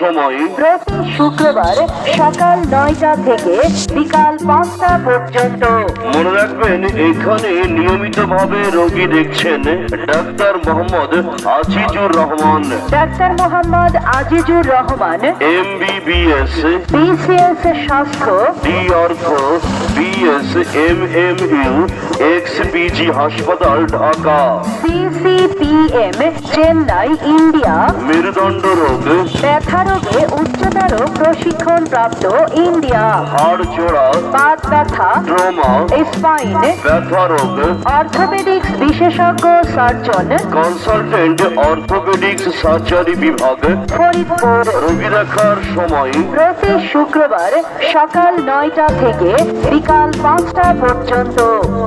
সময়। প্রতি শুক্রবার সকাল নয়টা থেকে বিকাল পাঁচটা পর্যন্ত। মনে রাখবেন এখানে নিয়মিতভাবে রোগী দেখছেন doctor Mohammad Azizur Rahman. Doctor Mohammad Azizur Rahman MBBS BCS স্বাস্থ্য D ortho BS M M U ex PG হাসপাতাল ঢাকা সিসিপিএম চেন্নাই ইন্ডিয়া মেরুদণ্ড রোগ ব্যথা রোগে উচ্চতর প্রশিক্ষণ প্রাপ্ত ইন্ডিয়া হাড় জোড়া বাত ব্যথা ট্রমা স্পাইন ব্যথা রোগ অর্থোপেডিক্স বিশেষজ্ঞ সার্জন কনসালটেন্ট অর্থোপেডিক্স সার্জারি বিভাগ ফরিদপুর রোগী দেখার সময় প্রতি শুক্রবার সকাল নয়টা থেকে বিকাল পাঁচটা পর্যন্ত।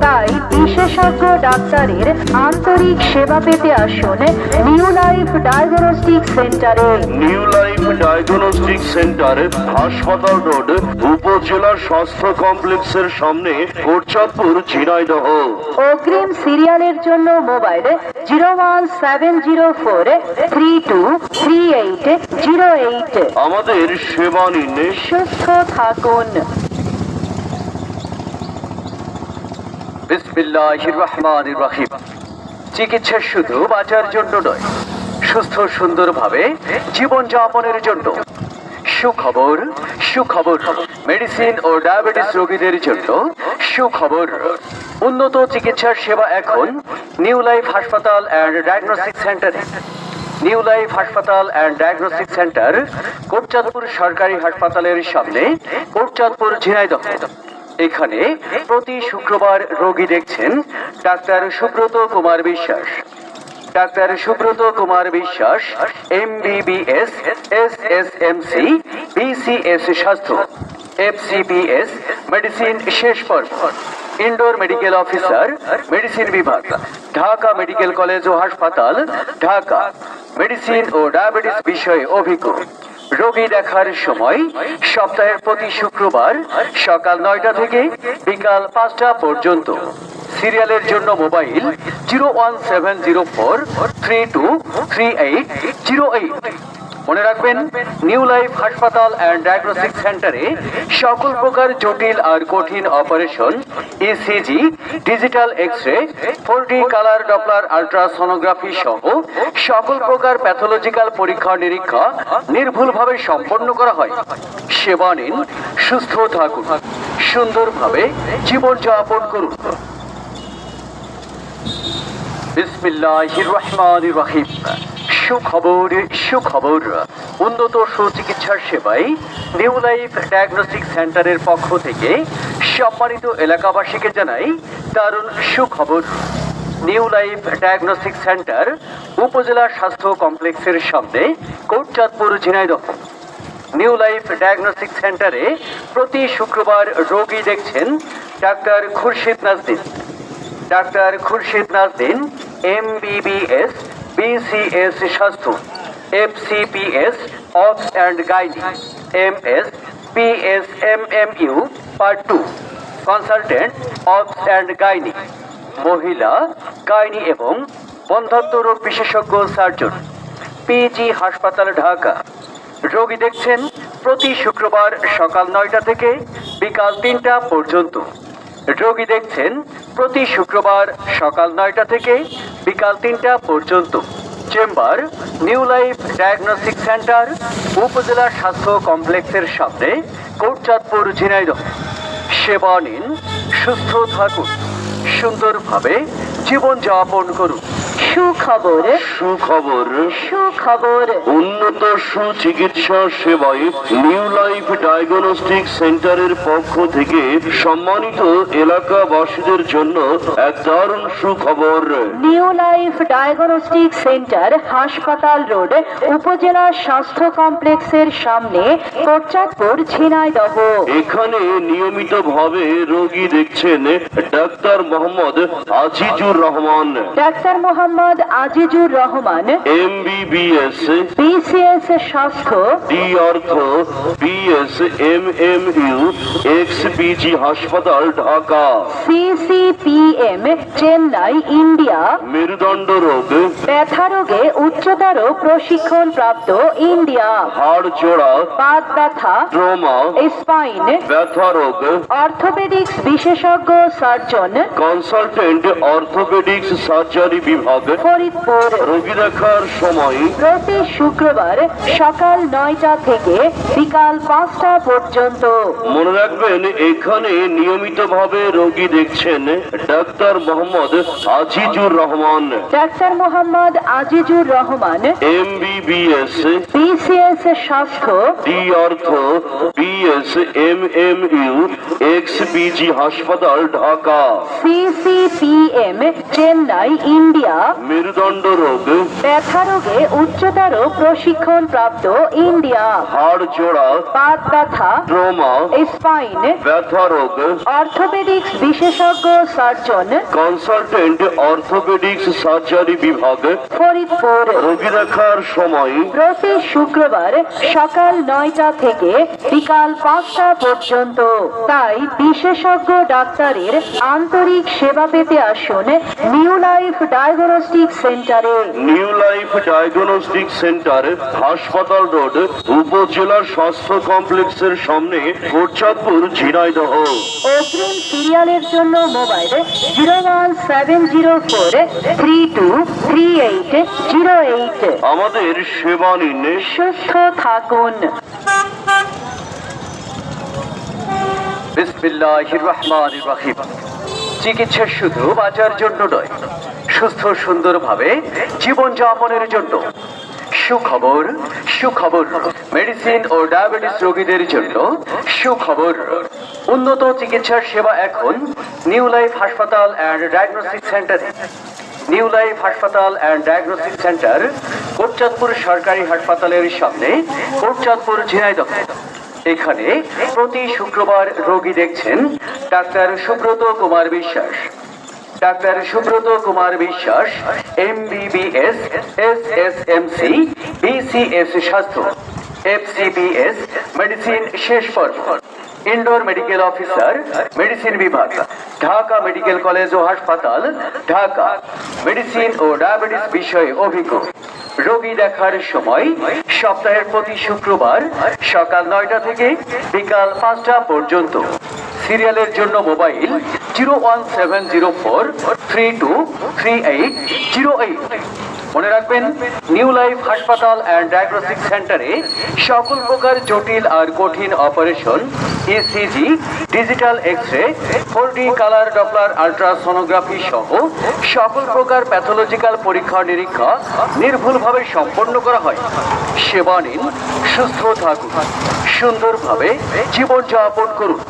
তাই বিশেষজ্ঞ ডাক্তারের আন্তরিক সেবা পেতে আসুন নিউ লাইফ ডায়াগনস্টিক সেন্টারে। নিউ লাইফ ডায়াগনস্টিক সেন্টার হাসপাতাল রোড উপজেলা স্বাস্থ্য কমপ্লেক্সের সামনে কোটচাঁদপুর ঝিনাইদহ। অগ্রিম সিরিয়ালের জন্য mobile zero one seven zero four three two three eight zero eight. আমাদের সেবা নিন। সুস্থ থাকুন। চিকিৎসা শুধু বাঁচার জন্য নয়, সুস্থ সুন্দরভাবে জীবনযাপনের জন্য। সুখবর সুখবর। মেডিসিন ও ডায়াবেটিস রোগীদের জন্য সুখবর। উন্নত চিকিৎসার সেবা এখন নিউ লাইফ হাসপাতাল অ্যান্ড ডায়াগনস্টিক সেন্টারে। নিউ লাইফ হাসপাতাল অ্যান্ড ডায়াগনস্টিক সেন্টার, কোটচাঁদপুর সরকারি হাসপাতালের সামনে, কোটচাঁদপুর ঝিনাইদহ। এখানে প্রতি শুক্রবার রোগী দেখছেন ডাক্তার সুব্রত কুমার বিশ্বাস। Doctor Subrata Kumar Biswas MBBS SSMC BCS স্বাস্থ্য, এফসিবিএস, মেডিসিন শেষ পর্ব, ইনডোর মেডিকেল অফিসার, মেডিসিন বিভাগ, ঢাকা মেডিকেল কলেজ ও হাসপাতাল, ঢাকা, মেডিসিন ও ডায়াবেটিস বিষয়ে অভিজ্ঞ। রোগী দেখার সময় সপ্তাহের প্রতি শুক্রবার সকাল নয়টা থেকে বিকাল পাঁচটা পর্যন্ত। সিরিয়ালের জন্য mobile zero one seven zero four three two three eight zero eight. মনে রাখবেন নিউ লাইফ হাসপাতাল অ্যান্ড ডায়াগনস্টিক সেন্টারে সকল প্রকার জটিল আর কঠিন operation ECG digital X ray four D colour Doppler ultrasonography সহ সকল প্রকার প্যাথোলজিক্যাল পরীক্ষা নিরীক্ষা নির্ভুলভাবে সম্পন্ন করা হয়। সেবা নিন, সুস্থ থাকুন, সুন্দরভাবে জীবনযাপন করুন। বিসমিল্লাহির রহমানির রহিম। সুখবর সুখবর। উন্নত সুচিকিৎসার সেবায় নিউ লাইফ ডায়াগনস্টিক সেন্টারের পক্ষ থেকে সম্মানিত এলাকাবাসীকে জানাই দারুণ সুখবর। নিউ লাইফ ডায়াগনস্টিক সেন্টার উপজেলা স্বাস্থ্য কমপ্লেক্সের সামনে Kotchandpur, Jhenaidah. New life diagnostic সেন্টারে প্রতি শুক্রবার রোগী দেখছেন doctor Khurshid Najdin. Doctor Khurshid Najdin M BBS BCS স্বাস্থ্য FCPS obs and gynae M S PS M M U part two consultant obs and gynae মহিলা গাইনি এবং বন্ধাত্ম রোগ বিশেষজ্ঞ সার্জন পিজি হাসপাতাল ঢাকা রোগী দেখছেন প্রতি শুক্রবার সকাল নয়টা থেকে বিকাল তিনটা পর্যন্ত। রোগী দেখছেন প্রতি শুক্রবার সকাল নয়টা থেকে বিকাল তিনটা পর্যন্ত। Chamber, new life diagnostic centre, উপজেলা স্বাস্থ্য কমপ্লেক্সের সামনে, কোটচাঁদপুর ঝিনাইদহ। সেবা নিন, সুস্থ থাকুন, সুন্দরভাবে জীবনযাপন করুন। সুখবর। সুখবর। সুখবর। উন্নত সুচিকিৎসা সেবায় নিউ লাইফ ডায়াগনস্টিক সেন্টারের পক্ষ থেকে সম্মানিত এলাকাবাসীদের জন্য এক দারুণ সুখবর। নিউ লাইফ ডায়াগনস্টিক সেন্টার হাসপাতাল রোড উপজেলা স্বাস্থ্য কমপ্লেক্সের সামনে কোটচাঁদপুর ঝিনাইদহ এখানে নিয়মিতভাবে রোগী দেখছেন doctor Mohammad Azizur Rahman. Doctor Mohammad Azizur Rahman MBBS BCS স্বাস্থ্য D ortho BS M M U ex PG হাসপাতাল ঢাকা। সিসিপিএম চেন্নাই ইন্ডিয়া। মেরুদণ্ড রোগ ব্যথা রোগে উচ্চতর প্রশিক্ষণ প্রাপ্ত ইন্ডিয়া। হাড় জোড়া পাত ব্যথা ট্রমা স্পাইন ব্যথা রোগ। অর্থোপেডিক্স বিশেষজ্ঞ সার্জন কনসালটেন্ট অর্থোপেডিক্স সার্জারি বিভাগ ফরিদপুর। রোগী দেখার সময়। প্রতি শুক্রবার সকাল নয়টা থেকে বিকাল পাঁচটা পর্যন্ত। মনে রাখবেন এখানে নিয়মিতভাবে রোগী দেখছেন doctor Mohammad Azizur Rahman. Doctor Mohammad Azizur Rahman. MBBS. BCS স্বাস্থ্য। D ortho BS M M U ex PG হাসপাতাল ঢাকা। সিসিপিএম চেন্নাই ইন্ডিয়া। মেরুদণ্ড রোগ ব্যথা রোগে উচ্চতর প্রশিক্ষণ প্রাপ্ত ইন্ডিয়া। হাড় জোড়া পাত ব্যথা ট্রমা স্পাইন ব্যথা রোগ অর্থোপেডিক্স বিশেষজ্ঞ সার্জন কনসালটেন্ট অর্থোপেডিক্স সার্জারি বিভাগ ফরিদপুর। রোগী দেখার সময় প্রতি শুক্রবার সকাল নয়টা থেকে বিকাল পাঁচটা পর্যন্ত। তাই বিশেষজ্ঞ ডাক্তারের আন্তরিক সেবা পেতে আসুন নিউ লাইফ ডায়াগনস্টিক সেন্টারে নিউ লাইফ ডায়াগনস্টিক সেন্টার হাসপাতাল রোড উপজেলা স্বাস্থ্য কমপ্লেক্সের সামনে ঝিনাইদহ। অগ্রিম সিরিয়ালের জন্য mobile zero one seven zero four three two three eight zero eight আমাদের সেবা নিন। সুস্থ থাকুন। বিসমিল্লাহির রহমানির রহিম। চিকিৎসা শুধু বাঁচার জন্য নয় সুস্থ সুন্দরভাবে জীবনযাপনের জন্য সুখবর সুখবর মেডিসিন ও ডায়াবেটিস রোগীদের জন্য সুখবর। উন্নত চিকিৎসার সেবা এখন নিউ লাইফ হাসপাতাল অ্যান্ড ডায়াগনস্টিক সেন্টারে নিউ লাইফ হাসপাতাল অ্যান্ড ডায়াগনস্টিক সেন্টার কোটচাঁদপুর সরকারি হাসপাতালের সামনে কোটচাঁদপুর ঝিনাইদহ। এখানে প্রতি শুক্রবার রোগী দেখছেন ডাক্তার সুব্রত কুমার বিশ্বাস। Doctor Subrata Kumar Biswas MBBS SSMC BCS স্বাস্থ্য এফসিবিএস মেডিসিন শেষ পর্ব ইনডোর মেডিকেল অফিসার মেডিসিন বিভাগ, ঢাকা মেডিকেল কলেজ ও হাসপাতাল, ঢাকা মেডিসিন ও ডায়াবেটিস বিষয়ে অভিজ্ঞ। রোগী দেখার সময় সপ্তাহের প্রতি শুক্রবার সকাল নয়টা থেকে বিকাল পাঁচটা পর্যন্ত। সিরিয়ালের জন্য mobile zero one seven zero four three two three eight zero eight. মনে রাখবেন, নিউ লাইফ হাসপাতাল অ্যান্ড ডায়াগনস্টিক সেন্টারে সকল প্রকার জটিল আর কঠিন operation ECG digital X ray four D colour Doppler ultrasonography সহ সকল প্রকার প্যাথোলজিক্যাল পরীক্ষা নিরীক্ষা নির্ভুলভাবে সম্পন্ন করা হয়। সেবা নিন, সুস্থ থাকুন, সুন্দরভাবে জীবনযাপন করুন।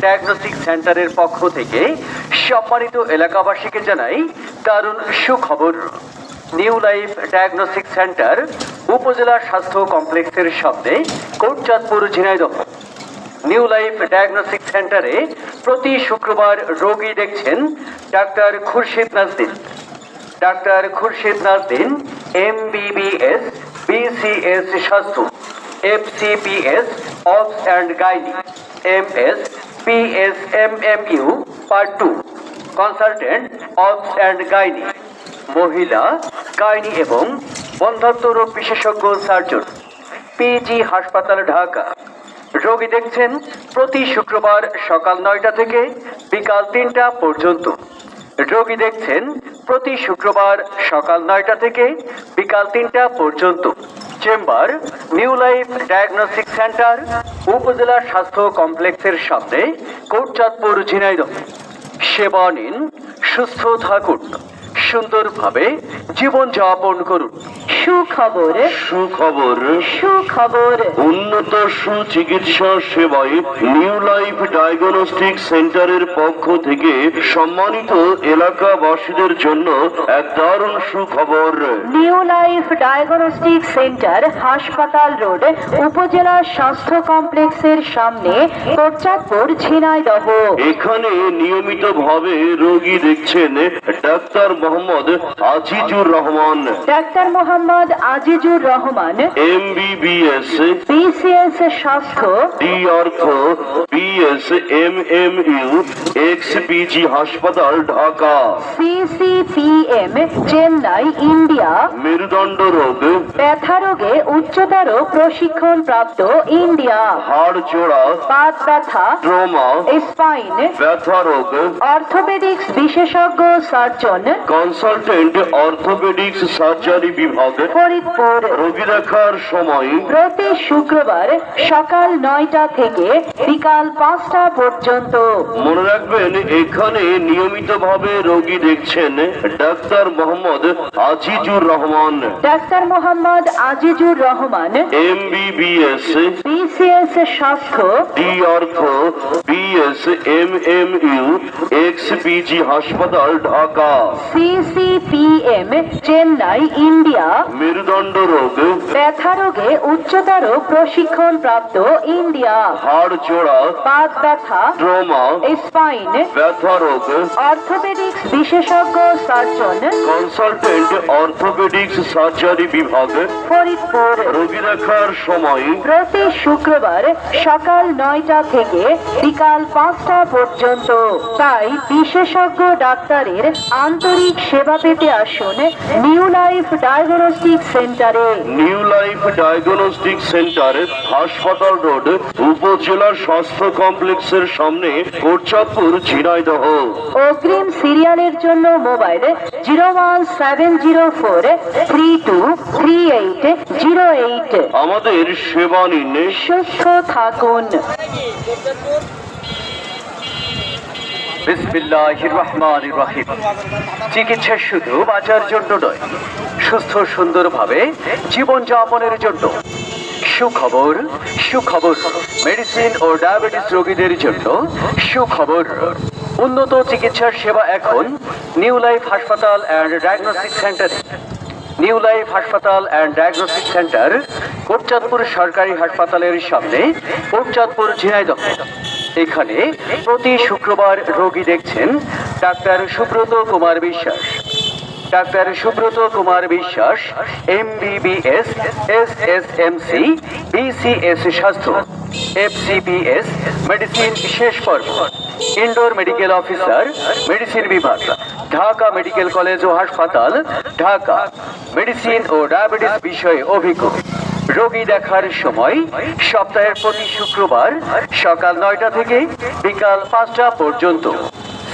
ডায়াগনস্টিক এলাকাবাসীকে জানাই দারুণ সুখবর। নিউ লাইফ ডায়াগনস্টিক সেন্টার উপজেলা স্বাস্থ্য কমপ্লেক্সের সামনে Kotchandpur, Jhenaidah. New life diagnostic সেন্টারে প্রতি শুক্রবার রোগী দেখছেন doctor Khurshid Najdin. Doctor Khurshid Najdin M BBS BCS স্বাস্থ্য FCPS obs and gynae M S PS M M U part two consultant obs and gynae মহিলা গাইনি এবং বন্ধাত্ম রোগ বিশেষজ্ঞ সার্জন পিজি হাসপাতাল, ঢাকা। রোগী দেখছেন প্রতি শুক্রবার সকাল নয়টা থেকে বিকাল তিনটা পর্যন্ত। রোগী দেখছেন প্রতি শুক্রবার সকাল নয়টা থেকে বিকাল তিনটা পর্যন্ত। Chamber, new life diagnostic centre, উপজেলা স্বাস্থ্য কমপ্লেক্সের সামনে, কোটচাঁদপুর ঝিনাইদহ। সেবা নিন, সুস্থ থাকুন। সুন্দরভাবে জীবনযাপন করুন। সুখবর। সুখবর। সুখবর। উন্নত সুচিকিৎসা সেবায় নিউ লাইফ ডায়াগনস্টিক সেন্টারের পক্ষ থেকে সম্মানিত এলাকাবাসীদের জন্য এক দারুণ সুখবর। নিউ লাইফ ডায়াগনস্টিক সেন্টার হাসপাতাল রোড উপজেলা স্বাস্থ্য কমপ্লেক্সের সামনে কোটচাঁদপুর ঝিনাইদহ। এখানে নিয়মিতভাবে রোগী দেখছেন doctor Mohammad Azizur Rahman. Doctor Mohammad Azizur Rahman M BBS BCS স্বাস্থ্য D ortho BS M M U ex PG হাসপাতাল ঢাকা। সিসিপিএম চেন্নাই ইন্ডিয়া। মেরুদণ্ড রোগ ব্যথা রোগে উচ্চতর প্রশিক্ষণ প্রাপ্ত ইন্ডিয়া। হাড় জোড়া পাত ব্যথা ট্রমা স্পাইন। ব্যথা রোগ অর্থোপেডিক্স বিশেষজ্ঞ সার্জন। কনসালটেন্ট অর্থোপেডিক্স সার্জারি বিভাগ ফরিদপুর রোগী দেখার সময় প্রতি শুক্রবার সকাল নয়টা থেকে বিকাল পাঁচটা পর্যন্ত। মনে রাখবেন এখানে নিয়মিতভাবে রোগী দেখছেন doctor Mohammad Azizur Rahman. Doctor Mohammad Azizur Rahman M BBS BCS স্বাস্থ্য D ortho BS M M U ex PG হাসপাতাল ঢাকা। সিসিপিএম চেন্নাই ইন্ডিয়া মেরুদণ্ড রোগ ব্যথা রোগে উচ্চতর প্রশিক্ষণ প্রাপ্ত ইন্ডিয়া। হাড় জোড়া পাত ব্যথা ট্রমা স্পাইন ব্যথা রোগ অর্থোপেডিক্স বিশেষজ্ঞ সার্জন। কনসালটেন্ট অর্থোপেডিক্স সার্জারি বিভাগ। ফরিদপুর। রোগী দেখার সময়। প্রতি শুক্রবার সকাল নয়টা থেকে বিকাল পাঁচটা পর্যন্ত। তাই বিশেষজ্ঞ ডাক্তারের আন্তরিক সেবা পেতে আসুন নিউ লাইফ ডায়াগনস্টিক সেন্টারে। নিউ লাইফ ডায়াগনস্টিক সেন্টার হাসপাতাল রোড উপজেলা স্বাস্থ্য কমপ্লেক্সের সামনে কোটচাঁদপুর ঝিনাইদহ। অগ্রিম সিরিয়ালের জন্য mobile zero one seven zero four three two three eight zero eight. আমাদের সেবা নিন। সুস্থ থাকুন। রহিম চিকিৎসা শুধু বাঁচার জন্য নয়, সুস্থ সুন্দরভাবে জীবনযাপনের জন্য। সুখবর সুখবর, মেডিসিন ও ডায়াবেটিস রোগীদের জন্য সুখবর। উন্নত চিকিৎসার সেবা এখন নিউ লাইফ হাসপাতাল and diagnostic centre. New life হাসপাতাল অ্যান্ড ডায়াগনস্টিক সেন্টার কোটচাঁদপুর সরকারি হাসপাতালের সামনে কোটচাঁদপুর ঝিনাইদহ। এখানে প্রতি শুক্রবার রোগী দেখছেন ডাক্তার সুব্রত কুমার বিশ্বাস। Doctor Subrata Kumar Biswas M BBS S S M C BCS স্বাস্থ্য এফসিপিএস মেডিসিন শেষ পর্ব, ইনডোর মেডিকেল অফিসার, মেডিসিন বিভাগ, ঢাকা মেডিকেল কলেজ ও হাসপাতাল, ঢাকা, মেডিসিন ও ডায়াবেটিস বিষয়ে অভিজ্ঞ। রোগী দেখার সময় সপ্তাহের প্রতি শুক্রবার সকাল নয়টা থেকে বিকাল পাঁচটা পর্যন্ত।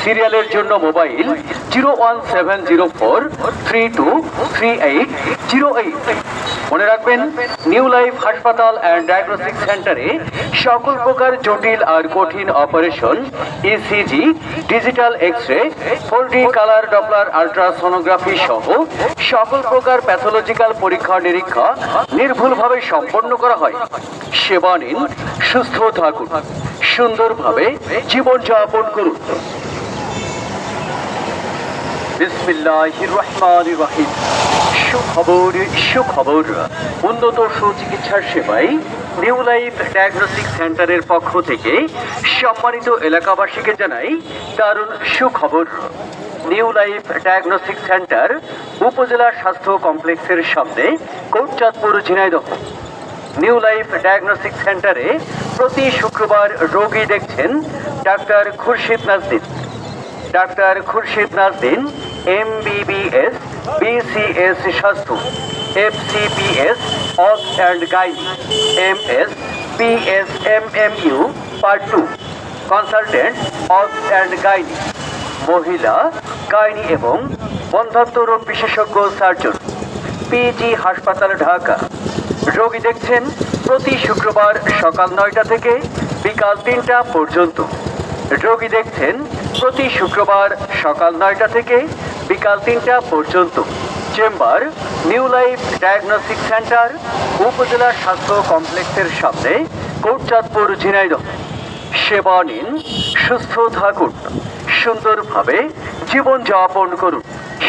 সিরিয়ালের জন্য mobile zero one seven zero four three two three eight zero eight. মনে রাখবেন নিউ লাইফ হাসপাতাল অ্যান্ড ডায়াগনস্টিক সেন্টারে সকল প্রকার জটিল আর কঠিন operation ECG digital X ray four D colour Doppler ultrasonography সহ সকল প্রকার প্যাথোলজিক্যাল পরীক্ষা নিরীক্ষা নির্ভুলভাবে সম্পন্ন করা হয়। সেবা নিন, সুস্থ থাকুন, সুন্দরভাবে জীবনযাপন করুন। বিসমিল্লাহির রহমানির রহিম। সুখবর সুখবর। উন্নত সুচিকিৎসার সেবায় নিউ লাইফ ডায়াগনস্টিক সেন্টারের পক্ষ থেকে সম্মানিত এলাকাবাসীকে জানাই দারুণ সুখবর। নিউ লাইফ ডায়াগনস্টিক সেন্টার উপজেলা স্বাস্থ্য কমপ্লেক্সের সামনে Kotchandpur, Jhenaidah. New life diagnostic সেন্টারে প্রতি শুক্রবার রোগী দেখছেন doctor Khurshid Najdin doctor Khurshid Najdin M BBS BCS স্বাস্থ্য FCPS of and guide M S PS M M U part two consultant of and guide মহিলা গাইনি এবং বন্ধাত্ম রোগ বিশেষজ্ঞ সার্জন পিজি হাসপাতাল, ঢাকা। রোগী দেখছেন প্রতি শুক্রবার সকাল নয়টা থেকে বিকাল তিনটা পর্যন্ত। রোগী দেখছেন প্রতি শুক্রবার সকাল নয়টা থেকে বিকাল তিনটা পর্যন্ত। Chamber, new life diagnostic centre, উপজেলা স্বাস্থ্য কমপ্লেক্সের সামনে, কোটচাঁদপুর, ঝিনাইদহ। সেবা নিন, সুস্থ থাকুন, সুন্দরভাবে জীবনযাপন করুন।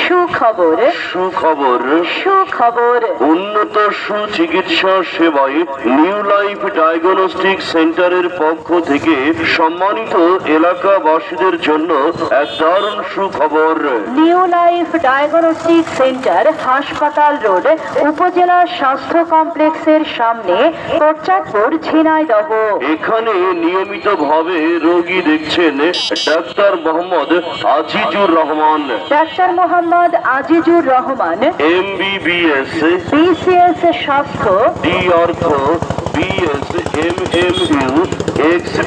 সুখবর। সুখবর। সুখবর। উন্নত সুচিকিৎসা সেবায় নিউ লাইফ ডায়াগনস্টিক সেন্টারের পক্ষ থেকে সম্মানিত এলাকাবাসীদের জন্য এক দারুণ সুখবর। নিউ লাইফ ডায়াগনস্টিক সেন্টার হাসপাতাল রোড উপজেলা স্বাস্থ্য কমপ্লেক্সের সামনে কোটচাঁদপুর ঝিনাইদহ। এখানে নিয়মিতভাবে রোগী দেখছেন doctor Mohammad Azizur Rahman. Doctor Mohammad Azizur Rahman MBBS BCS স্বাস্থ্য D ortho BS M M U ex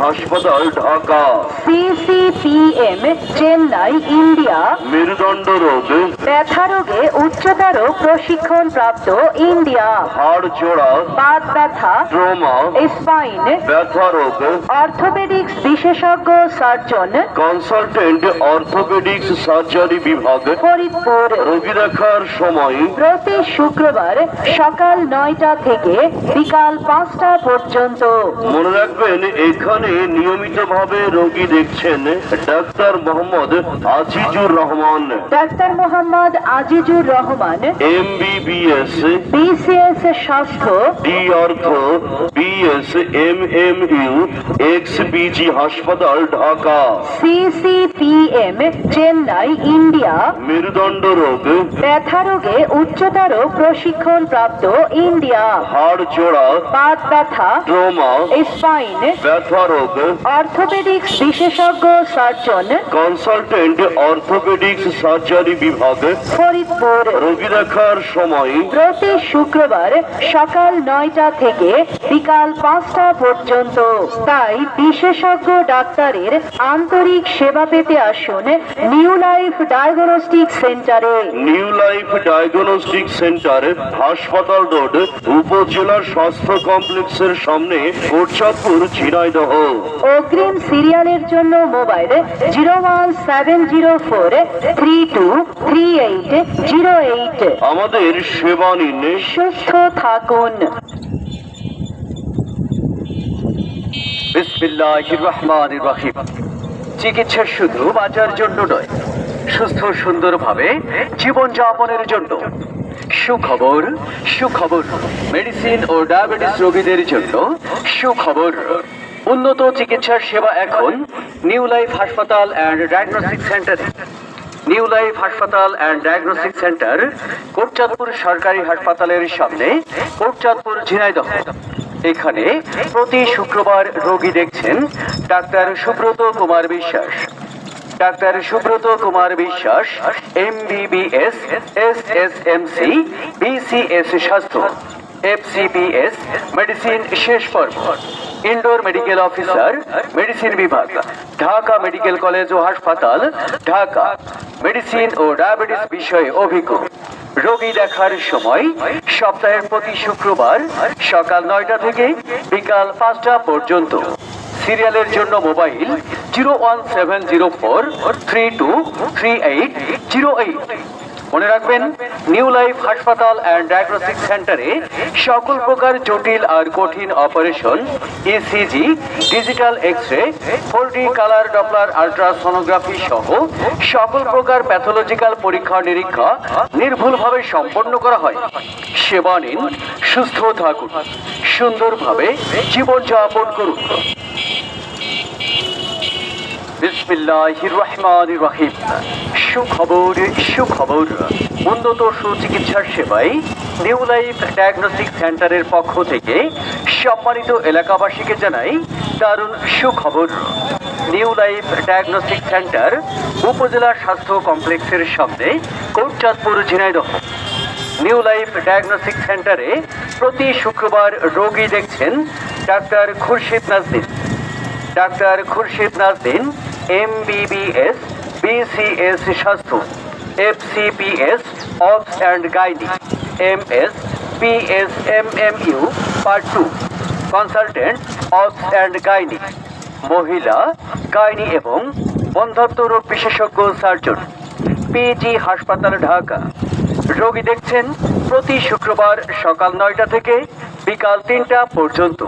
হাসপাতাল ঢাকা। সিসিপিএম চেন্নাই ইন্ডিয়া। মেরুদণ্ড রোগ। ব্যথা রোগে উচ্চতর প্রশিক্ষণ প্রাপ্ত ইন্ডিয়া। হাড় জোড়া। বাত ব্যথা। Trauma spine. ব্যথা রোগ। অর্থোপেডিক্স বিশেষজ্ঞ সার্জন। কনসালটেন্ট অর্থোপেডিক্স সার্জারি বিভাগ। ফরিদপুর। রোগী দেখার সময়। প্রতি শুক্রবার সকাল নয়টা থেকে বিকাল পাঁচটা পর্যন্ত। মনে রাখবেন এখানে নিয়মিতভাবে রোগী দেখছেন doctor Mohammad Azizur Rahman. Doctor Mohammad Azizur Rahman MBBS BCS স্বাস্থ্য D ortho BS M M U ex PG হাসপাতাল ঢাকা। সিসিপিএম চেন্নাই ইন্ডিয়া। মেরুদণ্ড রোগ ব্যথা রোগে উচ্চতর প্রশিক্ষণ প্রাপ্ত ইন্ডিয়া। হাড় জোড়া বাত ব্যথা ট্রমা স্পাইন ব্যথা রোগ অর্থোপেডিক্স বিশেষজ্ঞ সার্জন কনসালটেন্ট অর্থোপেডিক্স সার্জারি বিভাগ ফরিদপুর। রোগী দেখার সময় প্রতি শুক্রবার সকাল নয়টা থেকে বিকাল পাঁচটা পর্যন্ত। তাই বিশেষজ্ঞ ডাক্তারের আন্তরিক সেবা পেতে আসুন নিউ লাইফ ডায়াগনস্টিক সেন্টারে। নিউ লাইফ ডায়াগনস্টিক সেন্টার হাসপাতাল রোড উপজেলা স্বাস্থ্য কমপ্লেক্সের সামনে কোটচাঁদপুর ঝিনাইদহ অগ্রিম সিরিয়ালের জন্য mobile zero one seven zero four three two three eight zero eight. আমাদের সেবা নিন। সুস্থ থাকুন। বিসমিল্লাহির রহমানির রহিম। চিকিৎসা শুধু বাঁচার জন্য নয় সুস্থ সুন্দরভাবে জীবনযাপনের জন্য। সুখবর সুখবর। মেডিসিন ও ডায়াবেটিস রোগীদের জন্য সুখবর। উন্নত চিকিৎসার সেবা এখন নিউ লাইফ হাসপাতাল অ্যান্ড ডায়াগনস্টিক সেন্টারে। নিউ লাইফ হাসপাতাল অ্যান্ড ডায়াগনস্টিক সেন্টার, কোটচাঁদপুর সরকারি হাসপাতালের সামনে, কোটচাঁদপুর ঝিনাইদহ। এখানে প্রতি শুক্রবার রোগী দেখছেন ডাক্তার সুব্রত কুমার বিশ্বাস। Doctor Subrata Kumar Biswas M BBS S S M C BCS স্বাস্থ্য এফসিপিএস মেডিসিন শেষ পর্ব ইনডোর মেডিকেল অফিসার মেডিসিন বিভাগ ঢাকা মেডিকেল কলেজ ও হাসপাতাল ঢাকা মেডিসিন ও ডায়াবেটিস বিষয়ে অভিজ্ঞ। রোগী দেখার সময় সপ্তাহের প্রতি শুক্রবার সকাল নয়টা থেকে বিকাল পাঁচটা পর্যন্ত। সিরিয়ালের জন্য mobile zero one seven zero four three two three eight zero eight. মনে রাখবেন, নিউ লাইফ হাসপাতাল অ্যান্ড ডায়াগনস্টিক সেন্টারে সকল প্রকার জটিল আর কঠিন operation ECG digital X ray four colour Doppler ultrasonography সহ সকল প্রকার প্যাথোলজিক্যাল পরীক্ষা নিরীক্ষা নির্ভুলভাবে সম্পন্ন করা হয়। সেবা নিন, সুস্থ থাকুন, সুন্দরভাবে জীবনযাপন করুন। সুখবর সুখবর। উন্নত সুচিকিৎসার সেবায় নিউ লাইফ ডায়াগনস্টিক সেন্টারের পক্ষ থেকে সম্মানিত এলাকাবাসীকে জানাই দারুণ সুখবর। নিউ লাইফ ডায়াগনস্টিক সেন্টার উপজেলা স্বাস্থ্য কমপ্লেক্সের সামনে Kotchandpur, Jhenaidah. New life diagnostic সেন্টারে প্রতি শুক্রবার রোগী দেখছেন doctor Khurshid Najdin. Doctor Khurshid Najdin M BBS BCS স্বাস্থ্য FCPS obs and gynae M S PS M M U part two consultant obs and gynae মহিলা গাইনি এবং বন্ধাত্ম রোগ বিশেষজ্ঞ সার্জন পিজি হাসপাতাল ঢাকা রোগী দেখছেন প্রতি শুক্রবার সকাল নয়টা থেকে বিকাল তিনটা পর্যন্ত।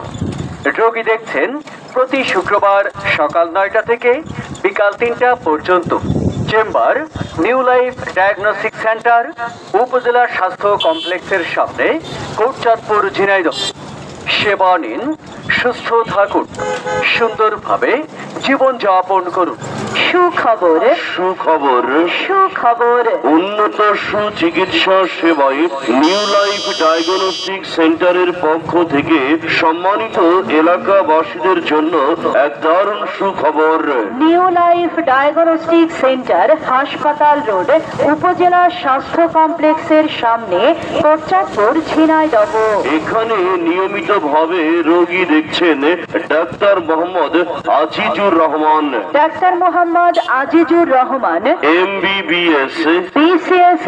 রোগী দেখছেন প্রতি শুক্রবার সকাল নয়টা থেকে বিকাল তিনটা পর্যন্ত। Chamber, new life diagnostic centre, উপজেলা স্বাস্থ্য কমপ্লেক্সের সামনে, কোটচাঁদপুর, ঝিনাইদহ। সেবা নিন, সুস্থ থাকুন, সুন্দরভাবে জীবনযাপন করুন। সুখবর। সুখবর। সুখবর। উন্নত সুচিকিৎসা সেবায় নিউ লাইফ ডায়াগনস্টিক সেন্টারের পক্ষ থেকে সম্মানিত এলাকাবাসীদের জন্য এক দারুণ সুখবর। নিউ লাইফ ডায়াগনস্টিক সেন্টার হাসপাতাল রোড উপজেলা স্বাস্থ্য কমপ্লেক্সের সামনে কোটচাঁদপুর ঝিনাইদহ। এখানে নিয়মিতভাবে রোগী দেখছেন doctor Mohammad Azizur Rahman. Doctor Mohammad Azizur Rahman MBBS BCS